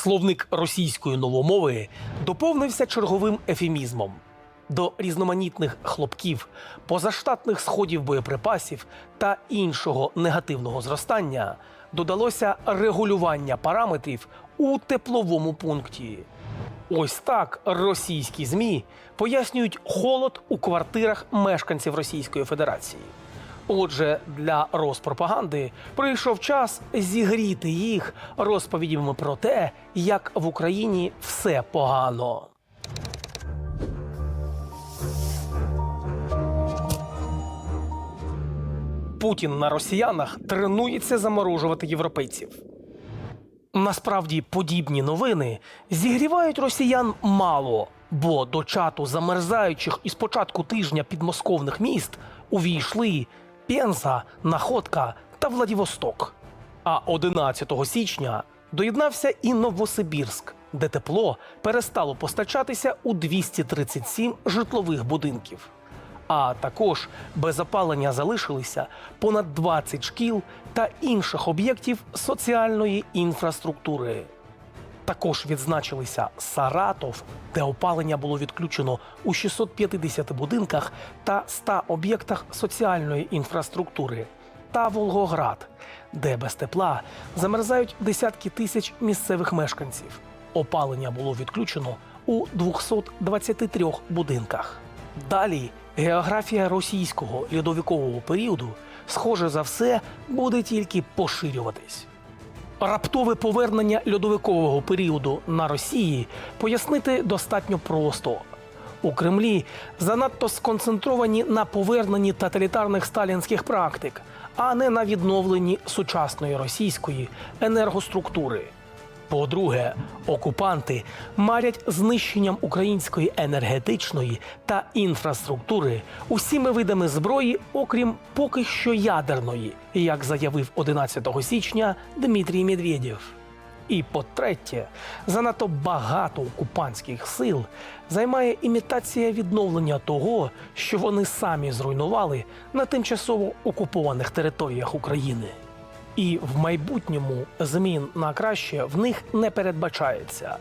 Словник російської новомови доповнився черговим ефемізмом. До різноманітних хлопків, позаштатних сходів боєприпасів та іншого негативного зростання додалося регулювання параметрів у тепловому пункті. Ось так російські ЗМІ пояснюють холод у квартирах мешканців Російської Федерації. Отже, для розпропаганди прийшов час зігріти їх розповідями про те, як в Україні все погано. Путін на росіянах тренується заморожувати європейців. Насправді подібні новини зігрівають росіян мало, бо до чату замерзаючих із початку тижня підмосковних міст увійшли Пенза, Находка та Владивосток. А 11 січня доєднався і Новосибірськ, де тепло перестало постачатися у 237 житлових будинків. А також без опалення залишилися понад 20 шкіл та інших об'єктів соціальної інфраструктури. Також відзначилися Саратов, де опалення було відключено у 650 будинках та 100 об'єктах соціальної інфраструктури, та Волгоград, де без тепла замерзають десятки тисяч місцевих мешканців. Опалення було відключено у 223 будинках. Далі географія російського льодовикового періоду, схоже за все, буде тільки поширюватись. Раптове повернення льодовикового періоду на Росії пояснити достатньо просто. У Кремлі занадто сконцентровані на поверненні тоталітарних сталінських практик, а не на відновленні сучасної російської енергоструктури. По-друге, окупанти марять знищенням української енергетичної та інфраструктури усіми видами зброї, окрім поки що ядерної, як заявив 11 січня Дмитрій Медведєв. І по-третє, занадто багато окупантських сил займає імітація відновлення того, що вони самі зруйнували на тимчасово окупованих територіях України. І в майбутньому змін на краще в них не передбачається.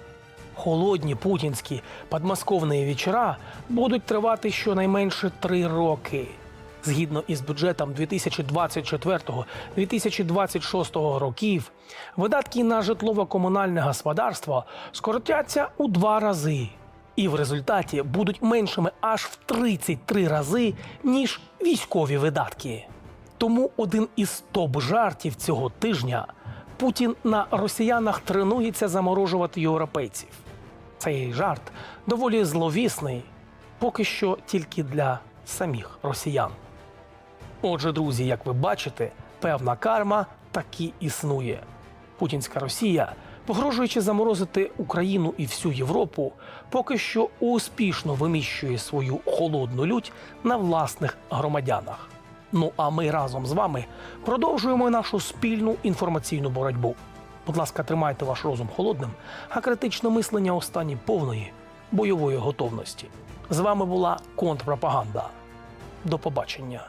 Холодні путінські подмосковні вечора будуть тривати щонайменше три роки. Згідно із бюджетом 2024-2026 років, видатки на житлово-комунальне господарство скоротяться у два рази, і в результаті будуть меншими аж в 33 рази, ніж військові видатки. Тому один із топ-жартів цього тижня Путін на росіянах тренується заморожувати європейців. Цей жарт доволі зловісний, поки що тільки для самих росіян. Отже, друзі, як ви бачите, певна карма таки існує. Путінська Росія, погрожуючи заморозити Україну і всю Європу, поки що успішно виміщує свою холодну лють на власних громадянах. Ну а ми разом з вами продовжуємо нашу спільну інформаційну боротьбу. Будь ласка, тримайте ваш розум холодним, а критичне мислення у стані повної бойової готовності. З вами була контрпропаганда. До побачення.